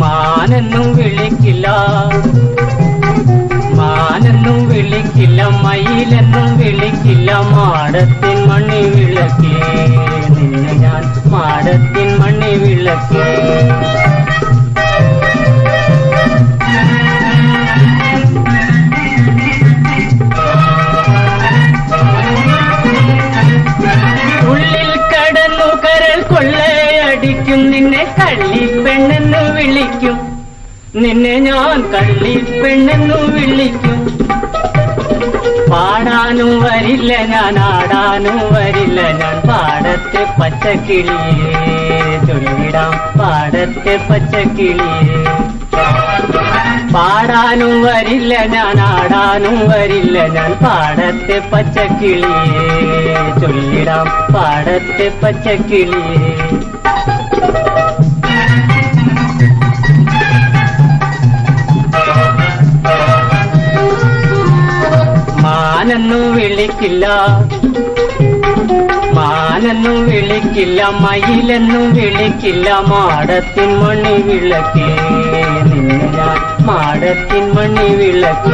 മാനെന്നും വിളിക്കില്ല. മാനെന്നും വിളിക്കില്ല മയിലെന്നും വിളിക്കില്ല. മാടത്തിൻ മണ്ണി വിളക്കേ നിന്നെ ഞാൻ മാടത്തിൻ മണ്ണി വിളക്കേ. നിന്നെ കള്ളിപ്പെണ്ണെന്ന് വിളിക്കും. നിന്നെ ഞാൻ കള്ളിപ്പെണ്ണെന്നു വിളിക്കും. പാടാനും വരില്ല ഞാൻ ആടാനും വരില്ല ഞാൻ. പാടത്തെ പച്ചക്കിളിയേ ചൊല്ലിടാം പാടത്തെ പച്ചക്കിളിയേ. പാടാനും വരില്ല ഞാൻ ആടാനും വരില്ല ഞാൻ. പാടത്തെ പച്ചക്കിളിയേ ചൊല്ലിടാം പാടത്തെ പച്ചക്കിളിയേ. മാനെന്നും വിളിക്കില്ല. മാനെന്നും വിളിക്കില്ല മയിലെന്നും വിളിക്കില്ല. മാടത്തിൻ മണി വിളക്കേ നിന്നെ മാടത്തിൻ മണി വിളക്കേ